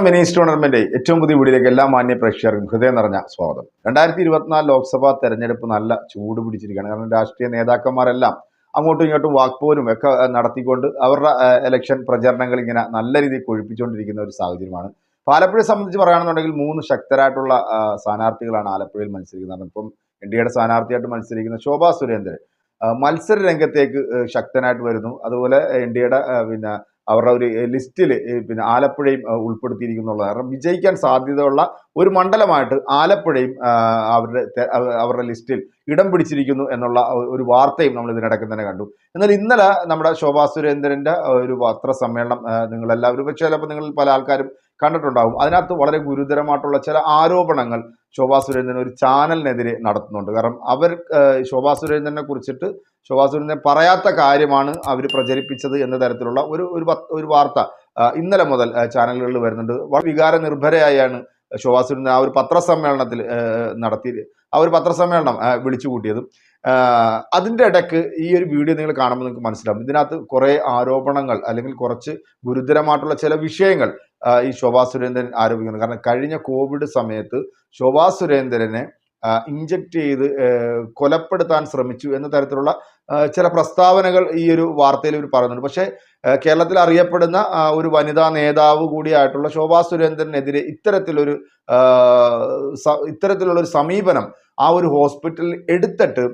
മിനിസ് tournament ഏറ്റവും പുതിയ വീടിലേക്ക് എല്ലാ മാന്യ പ്രേക്ഷകർക്കും ഹൃദയം നിറഞ്ഞ സ്വാഗതം. രണ്ടായിരത്തി ഇരുപത്തിനാല് ലോക്സഭാ തെരഞ്ഞെടുപ്പ് നല്ല ചൂട് പിടിച്ചിരിക്കുകയാണ്. കാരണം രാഷ്ട്രീയ നേതാക്കന്മാരെല്ലാം അങ്ങോട്ടും ഇങ്ങോട്ടും വാക്പോലും ഒക്കെ നടത്തിക്കൊണ്ട് അവരുടെ ഇലക്ഷൻ പ്രചരണങ്ങൾ ഇങ്ങനെ നല്ല രീതിയിൽ കൊഴിപ്പിച്ചുകൊണ്ടിരിക്കുന്ന ഒരു സാഹചര്യമാണ്. ആലപ്പുഴയെ സംബന്ധിച്ച് പറയുകയാണെന്നുണ്ടെങ്കിൽ മൂന്ന് ശക്തരായിട്ടുള്ള സ്ഥാനാർത്ഥികളാണ് ആലപ്പുഴയിൽ മത്സരിക്കുന്നത്. ഇപ്പം എൻ ഡി എയുടെ സ്ഥാനാർത്ഥിയായിട്ട് മത്സരിക്കുന്ന ശോഭാ സുരേന്ദ്രൻ മത്സര രംഗത്തേക്ക് ശക്തനായിട്ട് വരുന്നു. അതുപോലെ എൻ ഡി എയുടെ പിന്നെ അവരുടെ ഒരു ലിസ്റ്റിൽ പിന്നെ ആലപ്പുഴയും ഉൾപ്പെടുത്തിയിരിക്കുന്നുള്ളത്. കാരണം വിജയിക്കാൻ സാധ്യതയുള്ള ഒരു മണ്ഡലമായിട്ട് ആലപ്പുഴയും അവരുടെ അവരുടെ ലിസ്റ്റിൽ ഇടം പിടിച്ചിരിക്കുന്നു എന്നുള്ള ഒരു വാർത്തയും നമ്മൾ ഇതിനിടയ്ക്ക് തന്നെ കണ്ടു. എന്നാൽ ഇന്നലെ നമ്മുടെ ശോഭാ സുരേന്ദ്രന്റെ ഒരു പത്രസമ്മേളനം നിങ്ങളെല്ലാവരും പക്ഷേ ചിലപ്പോൾ നിങ്ങൾ പല ആൾക്കാരും കണ്ടിട്ടുണ്ടാവും. അതിനകത്ത് വളരെ ഗുരുതരമായിട്ടുള്ള ചില ആരോപണങ്ങൾ ശോഭാ സുരേന്ദ്രൻ ഒരു ചാനലിനെതിരെ നടത്തുന്നുണ്ട്. കാരണം അവർ ശോഭാ സുരേന്ദ്രനെ കുറിച്ചിട്ട് ശോഭാ സുരേന്ദ്രൻ പറയാത്ത കാര്യമാണ് അവർ പ്രചരിപ്പിച്ചത് എന്ന തരത്തിലുള്ള ഒരു ഒരു വാർത്ത ഇന്നലെ മുതൽ ചാനലുകളിൽ വരുന്നുണ്ട്. വളരെ വികാര നിർഭരയായാണ് സുരേന്ദ്രൻ ആ ഒരു പത്രസമ്മേളനത്തിൽ നടത്തി. ആ ഒരു പത്രസമ്മേളനം വിളിച്ചു കൂട്ടിയതും. അതിന്റെ ഇടയ്ക്ക് ഈ ഒരു വീഡിയോ നിങ്ങൾ കാണുമ്പോൾ നിങ്ങൾക്ക് മനസ്സിലാവും. ഇതിനകത്ത് കുറേ ആരോപണങ്ങൾ അല്ലെങ്കിൽ കുറച്ച് ഗുരുതരമായിട്ടുള്ള ചില വിഷയങ്ങൾ ഈ ശോഭാ സുരേന്ദ്രൻ ആരോപിക്കുന്നു. കാരണം കഴിഞ്ഞ കോവിഡ് സമയത്ത് ശോഭാ സുരേന്ദ്രനെ ഇഞ്ചക്ട് ചെയ്ത് കൊലപ്പെടുത്താൻ ശ്രമിച്ചു എന്ന തരത്തിലുള്ള ചില പ്രസ്താവനകൾ ഈ ഒരു വാർത്തയിൽ ഇവർ പറയുന്നുണ്ട്. പക്ഷേ കേരളത്തിൽ അറിയപ്പെടുന്ന ഒരു വനിതാ നേതാവ് കൂടിയായിട്ടുള്ള ശോഭാ സുരേന്ദ്രനെതിരെ ഇത്തരത്തിലൊരു ഇത്തരത്തിലുള്ള ഒരു സമീപനം ആ ഒരു ഹോസ്പിറ്റലിൽ എടുത്തിട്ട്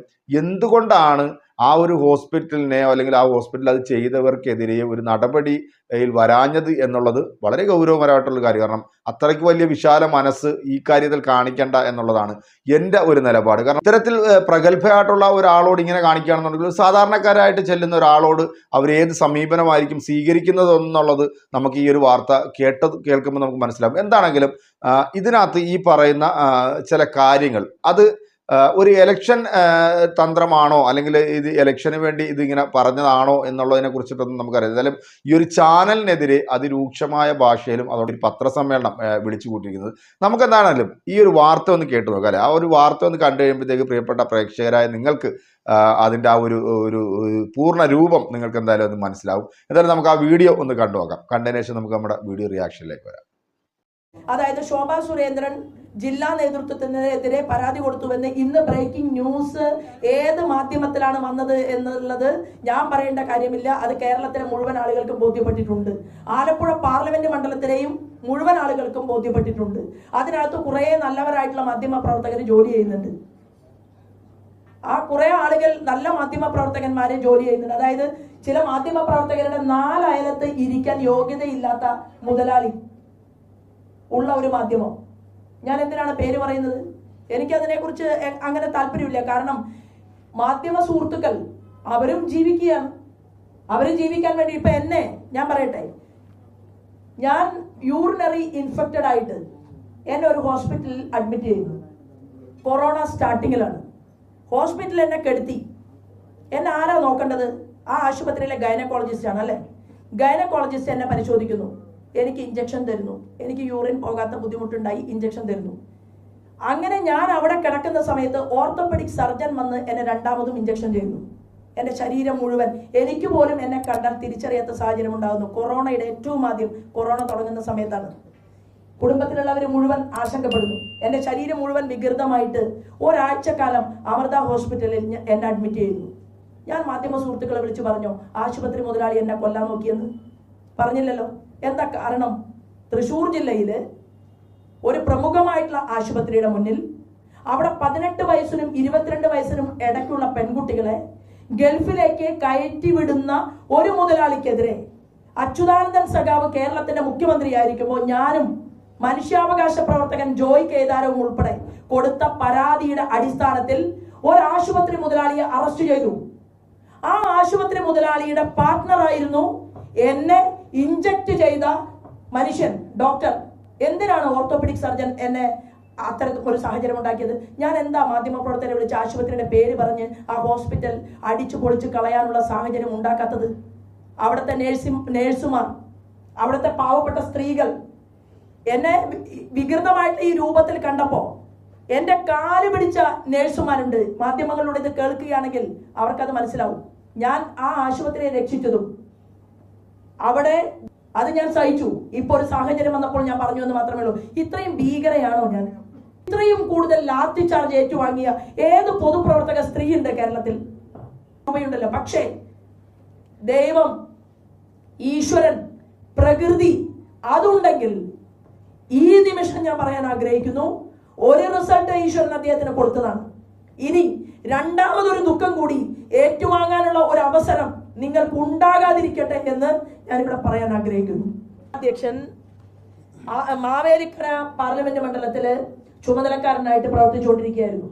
എന്തുകൊണ്ടാണ് ആ ഒരു ഹോസ്പിറ്റലിനെയോ അല്ലെങ്കിൽ ആ ഹോസ്പിറ്റലിൽ അത് ചെയ്തവർക്കെതിരെ ഒരു നടപടിയിൽ വരാഞ്ഞത് എന്നുള്ളത് വളരെ ഗൗരവപരമായിട്ടുള്ള കാര്യം. കാരണം അത്രയ്ക്ക് വലിയ വിശാല മനസ്സ് ഈ കാര്യത്തിൽ കാണിക്കേണ്ട എന്നുള്ളതാണ് എന്റെ ഒരു നിലപാട്. കാരണം ഇത്തരത്തിൽ പ്രഗത്ഭയായിട്ടുള്ള ഒരാളോട് ഇങ്ങനെ കാണിക്കുകയാണെന്നുണ്ടെങ്കിൽ സാധാരണക്കാരായിട്ട് ചെല്ലുന്ന ഒരാളോട് അവരേത് സമീപനമായിരിക്കും സ്വീകരിക്കുന്നത് എന്നുള്ളത് നമുക്ക് ഈ ഒരു വാർത്ത കേട്ടത് കേൾക്കുമ്പോൾ നമുക്ക് മനസ്സിലാവും. എന്താണെങ്കിലും ഇതിനകത്ത് ഈ പറയുന്ന ചില കാര്യങ്ങൾ അത് ഒരു എലക്ഷൻ തന്ത്രമാണോ? അല്ലെങ്കിൽ ഇത് എലക്ഷന് വേണ്ടി ഇതിങ്ങനെ പറഞ്ഞതാണോ എന്നുള്ളതിനെ കുറിച്ചിട്ടൊന്നും നമുക്കറിയാം എന്തായാലും ഈ ഒരു ചാനലിനെതിരെ അതിരൂക്ഷമായ ഭാഷയിലും അതോടെ ഒരു പത്രസമ്മേളനം വിളിച്ചു കൂട്ടിയിരിക്കുന്നത് നമുക്ക് എന്താണെങ്കിലും ഈ ഒരു വാർത്ത ഒന്ന് കേട്ടു നോക്കാം അല്ലെ? ആ ഒരു വാർത്ത ഒന്ന് കണ്ടു കഴിയുമ്പോഴത്തേക്ക് പ്രിയപ്പെട്ട പ്രേക്ഷകരായ നിങ്ങൾക്ക് അതിന്റെ ആ ഒരു ഒരു പൂർണ രൂപം നിങ്ങൾക്ക് എന്തായാലും ഒന്ന് മനസ്സിലാവും. എന്തായാലും നമുക്ക് ആ വീഡിയോ ഒന്ന് കണ്ടു നോക്കാം. കണ്ടതിന് ശേഷം നമുക്ക് നമ്മുടെ വീഡിയോ റിയാക്ഷനിലേക്ക് വരാം. അതായത് ശോഭാ സുരേന്ദ്രൻ ജില്ലാ നേതൃത്വത്തിനെതിരെ പരാതി കൊടുത്തുവെന്ന് ഇന്ന് ബ്രേക്കിംഗ് ന്യൂസ് ഏത് മാധ്യമത്തിലാണ് വന്നത് എന്നുള്ളത് ഞാൻ പറയേണ്ട കാര്യമില്ല. അത് കേരളത്തിലെ മുഴുവൻ ആളുകൾക്കും ബോധ്യപ്പെട്ടിട്ടുണ്ട്. ആലപ്പുഴ പാർലമെന്റ് മണ്ഡലത്തിലെയും മുഴുവൻ ആളുകൾക്കും ബോധ്യപ്പെട്ടിട്ടുണ്ട്. അതിനകത്ത് കുറേ നല്ലവരായിട്ടുള്ള മാധ്യമ പ്രവർത്തകർ ജോലി ചെയ്യുന്നുണ്ട്. ആ കുറെ ആളുകൾ നല്ല മാധ്യമ പ്രവർത്തകന്മാരെ ജോലി ചെയ്യുന്നുണ്ട്. അതായത് ചില മാധ്യമ പ്രവർത്തകരുടെ നാലയലത്ത് ഇരിക്കാൻ യോഗ്യതയില്ലാത്ത മുതലാളി ഉള്ള ഒരു മാധ്യമം. ഞാൻ എന്തിനാണ് പേര് പറയുന്നത്? എനിക്കതിനെക്കുറിച്ച് അങ്ങനെ താല്പര്യമില്ല. കാരണം മാധ്യമ സുഹൃത്തുക്കൾ അവരും ജീവിക്കുകയാണ്. അവരും ജീവിക്കാൻ വേണ്ടി ഇപ്പൊ എന്നെ ഞാൻ പറയട്ടെ. ഞാൻ യൂറിനറി ഇൻഫെക്റ്റഡ് ആയിട്ട് എന്നെ ഒരു ഹോസ്പിറ്റലിൽ അഡ്മിറ്റ് ചെയ്തു. കൊറോണ സ്റ്റാർട്ടിങ്ങിലാണ്. ഹോസ്പിറ്റലിൽ എന്നെ കെടുത്തി. എന്നെ ആരാ നോക്കേണ്ടത്? ആ ആശുപത്രിയിലെ ഗൈനക്കോളജിസ്റ്റ് ആണ് അല്ലേ? ഗൈനക്കോളജിസ്റ്റ് എന്നെ പരിശോധിക്കുന്നു. എനിക്ക് ഇഞ്ചക്ഷൻ തരുന്നു. എനിക്ക് യൂറിൻ പോകാത്ത ബുദ്ധിമുട്ടുണ്ടായി ഇഞ്ചക്ഷൻ തരുന്നു. അങ്ങനെ ഞാൻ അവിടെ കിടക്കുന്ന സമയത്ത് ഓർത്തോപെഡിക് സർജൻ വന്ന് എന്നെ രണ്ടാമതും ഇഞ്ചക്ഷൻ ചെയ്യുന്നു. എന്റെ ശരീരം മുഴുവൻ എനിക്ക് പോലും എന്നെ കണ്ടാൽ തിരിച്ചറിയാത്ത സാഹചര്യം ഉണ്ടാകുന്നു. കൊറോണയുടെ ഏറ്റവും ആദ്യം കൊറോണ തുടങ്ങുന്ന സമയത്താണ്. കുടുംബത്തിലുള്ളവർ മുഴുവൻ ആശങ്കപ്പെടുന്നു. എന്റെ ശരീരം മുഴുവൻ വികൃതമായിട്ട് ഒരാഴ്ചക്കാലം അമൃത ഹോസ്പിറ്റലിൽ എന്നെ അഡ്മിറ്റ് ചെയ്യുന്നു. ഞാൻ മാധ്യമ സുഹൃത്തുക്കളെ വിളിച്ചു പറഞ്ഞു ആശുപത്രി മുതലാളി എന്നെ കൊല്ലാൻ നോക്കിയെന്ന്? പറഞ്ഞില്ലല്ലോ. എന്താ കാരണം? തൃശ്ശൂർ ജില്ലയിൽ ഒരു പ്രമുഖമായിട്ടുള്ള ആശുപത്രിയുടെ മുന്നിൽ അവിടെ പതിനെട്ട് വയസ്സിനും ഇരുപത്തിരണ്ട് വയസ്സിനും ഇടയ്ക്കുള്ള പെൺകുട്ടികളെ ഗൾഫിലേക്ക് കയറ്റി വിടുന്ന ഒരു മുതലാളിക്കെതിരെ അച്യുതാനന്ദൻ സഖാവ് കേരളത്തിന്റെ മുഖ്യമന്ത്രിയായിരിക്കുമ്പോൾ ഞാനും മനുഷ്യാവകാശ പ്രവർത്തകൻ ജോയ് കേദാരവും ഉൾപ്പെടെ കൊടുത്ത പരാതിയുടെ അടിസ്ഥാനത്തിൽ ഒരു ആശുപത്രി മുതലാളിയെ അറസ്റ്റ് ചെയ്തു. ആ ആശുപത്രി മുതലാളിയുടെ പാർട്ട്ണറായിരുന്നു എന്നെ ഇഞ്ചക്ട് ചെയ്ത മനുഷ്യൻ ഡോക്ടർ എന്തിനാണ് ഓർത്തോപെഡിക് സർജൻ എന്നെ അത്തരത്തിൽ ഒരു സാഹചര്യം ഉണ്ടാക്കിയത് ഞാൻ എന്താ മാധ്യമപ്രവർത്തകരെ വിളിച്ച് ആശുപത്രിയുടെ പേര് പറഞ്ഞ് ആ ഹോസ്പിറ്റൽ അടിച്ചു പൊളിച്ച് കളയാനുള്ള സാഹചര്യം ഉണ്ടാക്കാത്തത്? അവിടുത്തെ നേഴ്സി നേഴ്സുമാർ അവിടുത്തെ പാവപ്പെട്ട സ്ത്രീകൾ എന്നെ വികൃതമായിട്ട് ഈ രൂപത്തിൽ കണ്ടപ്പോൾ എന്റെ കാൽ പിടിച്ച നേഴ്സുമാരുണ്ട് മാധ്യമങ്ങളിലൂടെ ഇത് കേൾക്കുകയാണെങ്കിൽ അവർക്കത് മനസ്സിലാവും. ഞാൻ ആ ആശുപത്രിയെ രക്ഷിച്ചതും അവിടെ അത് ഞാൻ സഹിച്ചു. ഇപ്പൊ ഒരു സാഹചര്യം വന്നപ്പോൾ ഞാൻ പറഞ്ഞു എന്ന് മാത്രമേ ഉള്ളൂ. ഇത്രയും ഭീകരയാണോ ഞാൻ? ഇത്രയും കൂടുതൽ ലാത്തി ചാർജ് ഏറ്റുവാങ്ങിയ ഏത് പൊതുപ്രവർത്തക സ്ത്രീ ഉണ്ട് കേരളത്തിൽ? അമ്മയുണ്ടല്ലോ പക്ഷേ ദൈവം ഈശ്വരൻ പ്രകൃതി അതുണ്ടെങ്കിൽ ഈ നിമിഷം ഞാൻ പറയാൻ ആഗ്രഹിക്കുന്നു ഒരു റിസൾട്ട് ഈശ്വരൻ അദ്ദേഹത്തിന് കൊടുത്തതാണ്. ഇനി രണ്ടാമതൊരു ദുഃഖം കൂടി ഏറ്റുവാങ്ങാനുള്ള ഒരു അവസരം നിങ്ങൾക്ക് ഉണ്ടാകാതിരിക്കട്ടെ എന്ന് ഞാനിവിടെ പറയാൻ ആഗ്രഹിക്കുന്നു. അധ്യക്ഷൻ മാവേലിക്കര പാർലമെന്റ് മണ്ഡലത്തിൽ ചുമതലക്കാരനായിട്ട് പ്രവർത്തിച്ചുകൊണ്ടിരിക്കുകയായിരുന്നു.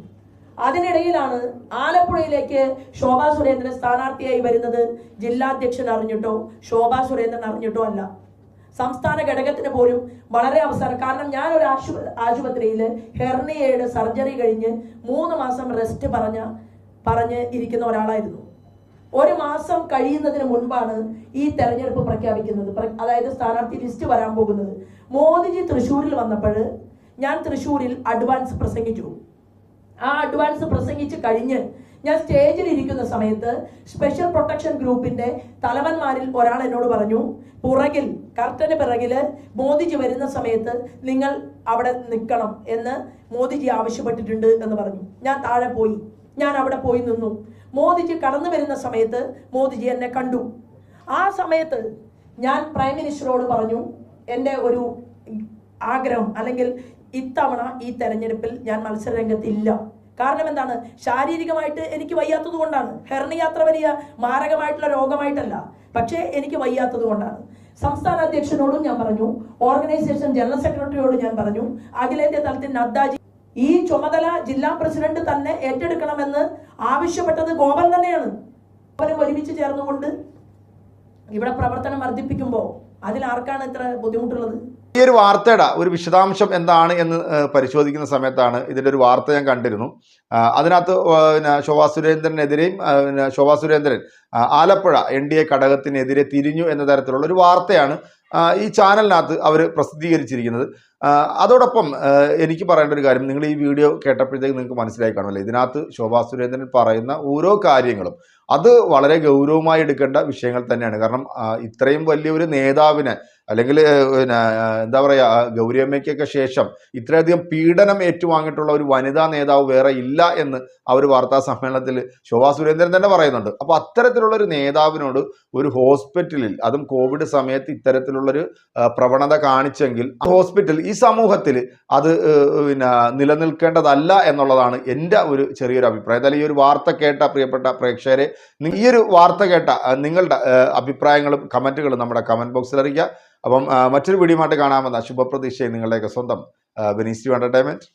അതിനിടയിലാണ് ആലപ്പുഴയിലേക്ക് ശോഭാ സുരേന്ദ്രൻ സ്ഥാനാർത്ഥിയായി വരുന്നത് ജില്ലാധ്യക്ഷൻ അറിഞ്ഞിട്ടോ ശോഭാ സുരേന്ദ്രൻ അറിഞ്ഞിട്ടോ അല്ല. സംസ്ഥാന ഘടകത്തിന് പോലും വളരെ അവസാനം കാരണം ഞാൻ ഒരു ആശു ആശുപത്രിയിൽ ഹെർണിയയുടെ സർജറി കഴിഞ്ഞ് മൂന്ന് മാസം റെസ്റ്റ് പറഞ്ഞ പറഞ്ഞ് ഇരിക്കുന്ന ഒരാളായിരുന്നു. ഒരു മാസം കഴിയുന്നതിന് മുൻപാണ് ഈ തെരഞ്ഞെടുപ്പ് പ്രഖ്യാപിക്കുന്നത്. അതായത് സ്ഥാനാർത്ഥി ലിസ്റ്റ് വരാൻ പോകുന്നത്. മോദിജി തൃശ്ശൂരിൽ വന്നപ്പോൾ ഞാൻ തൃശ്ശൂരിൽ അഡ്വാൻസ് പ്രസംഗിച്ചു. ആ അഡ്വാൻസ് പ്രസംഗിച്ച് കഴിഞ്ഞ് ഞാൻ സ്റ്റേജിൽ ഇരിക്കുന്ന സമയത്ത് സ്പെഷ്യൽ പ്രൊട്ടക്ഷൻ ഗ്രൂപ്പിന്റെ തലവന്മാരിൽ ഒരാൾ എന്നോട് പറഞ്ഞു പുറകിൽ കർട്ടന് പിറകിൽ മോദിജി വരുന്ന സമയത്ത് നിങ്ങൾ അവിടെ നിൽക്കണം എന്ന് മോദിജി ആവശ്യപ്പെട്ടിട്ടുണ്ട് എന്ന് പറഞ്ഞു. ഞാൻ താഴെ പോയി. ഞാൻ അവിടെ പോയി നിന്നു. മോദിജി കടന്നു വരുന്ന സമയത്ത് മോദിജി എന്നെ കണ്ടു. ആ സമയത്ത് ഞാൻ പ്രൈം മിനിസ്റ്ററോട് പറഞ്ഞു എന്റെ ഒരു ആഗ്രഹം അല്ലെങ്കിൽ ഇത്തവണ ഈ തെരഞ്ഞെടുപ്പിൽ ഞാൻ മത്സരരംഗത്തില്ല. കാരണം എന്താണ്? ശാരീരികമായിട്ട് എനിക്ക് വയ്യാത്തത് കൊണ്ടാണ്. ഹെർണി യാത്ര വലിയ മാരകമായിട്ടുള്ള രോഗമായിട്ടല്ല. പക്ഷേ എനിക്ക് വയ്യാത്തത് കൊണ്ടാണ്. സംസ്ഥാന അധ്യക്ഷനോടും ഞാൻ പറഞ്ഞു. ഓർഗനൈസേഷൻ ജനറൽ സെക്രട്ടറിയോടും ഞാൻ പറഞ്ഞു. അഖിലേന്ത്യാ തലത്തിൽ നദ്ദാജി ഈ ചുമതല ജില്ലാ പ്രസിഡന്റ് തന്നെ ഏറ്റെടുക്കണമെന്ന് ആവശ്യപ്പെട്ടത് ഗോപൻ തന്നെയാണ്. ഗോപനും ഒരുമിച്ച് ചേർന്നുകൊണ്ട് ഇവിടെ പ്രവർത്തനം വർദ്ധിപ്പിക്കുമ്പോൾ അതിൽ ആർക്കാണ് ഇത്ര ബുദ്ധിമുട്ടുള്ളത്? ഈ ഒരു വാർത്തയുടെ ഒരു വിശദാംശം എന്താണ് എന്ന് പരിശോധിക്കുന്ന സമയത്താണ് ഇതിന്റെ ഒരു വാർത്ത ഞാൻ കണ്ടിരുന്നു. അതിനകത്ത് പിന്നെ ശോഭാ സുരേന്ദ്രനെതിരെയും പിന്നെ Shobha Surendran Alappuzha N D A ഘടകത്തിനെതിരെ തിരിഞ്ഞു എന്ന തരത്തിലുള്ള ഒരു വാർത്തയാണ് ഈ ചാനലിനകത്ത് അവർ പ്രസിദ്ധീകരിച്ചിരിക്കുന്നത്. അതോടൊപ്പം എനിക്ക് പറയേണ്ട ഒരു കാര്യം. നിങ്ങൾ ഈ വീഡിയോ കേട്ടപ്പോഴത്തേക്ക് നിങ്ങൾക്ക് മനസ്സിലായി കാണുമല്ലോ. ഇതിനകത്ത് ശോഭാ സുരേന്ദ്രൻ പറയുന്ന ഓരോ കാര്യങ്ങളും അത് വളരെ ഗൗരവമായി എടുക്കേണ്ട വിഷയങ്ങൾ തന്നെയാണ്. കാരണം ഇത്രയും വലിയൊരു നേതാവിനെ അല്ലെങ്കിൽ പിന്നെ എന്താ പറയുക ഗൗരിയമ്മയ്ക്കൊക്കെ ശേഷം ഇത്രയധികം പീഡനം ഏറ്റുവാങ്ങിയിട്ടുള്ള ഒരു വനിതാ നേതാവ് വേറെ ഇല്ല എന്ന് അവർ വാർത്താ സമ്മേളനത്തിൽ ശോഭാ സുരേന്ദ്രൻ തന്നെ പറയുന്നുണ്ട്. അപ്പോൾ അത്തരത്തിലുള്ള ഒരു നേതാവിനോട് ഒരു ഹോസ്പിറ്റലിൽ അതും കോവിഡ് സമയത്ത് ഇത്തരത്തിലുള്ളൊരു പ്രവണത കാണിച്ചെങ്കിൽ ഹോസ്പിറ്റൽ ഈ സമൂഹത്തിൽ അത് പിന്നെ നിലനിൽക്കേണ്ടതല്ല എന്നുള്ളതാണ് എന്റെ ഒരു ചെറിയൊരു അഭിപ്രായം. അതായത് ഈ ഒരു വാർത്ത കേട്ട പ്രിയപ്പെട്ട പ്രേക്ഷകരെ ഈ ഒരു വാർത്ത കേട്ട നിങ്ങളുടെ അഭിപ്രായങ്ങളും കമന്റുകളും നമ്മുടെ കമന്റ് ബോക്സിൽ അറിയിക്കുക. അപ്പം മറ്റൊരു വീഡിയോ ആയിട്ട് കാണാമെന്ന ശുഭപ്രതീക്ഷയും നിങ്ങളുടെയൊക്കെ സ്വന്തം ബെനീസ് ടു എന്റർടൈൻമെന്റ്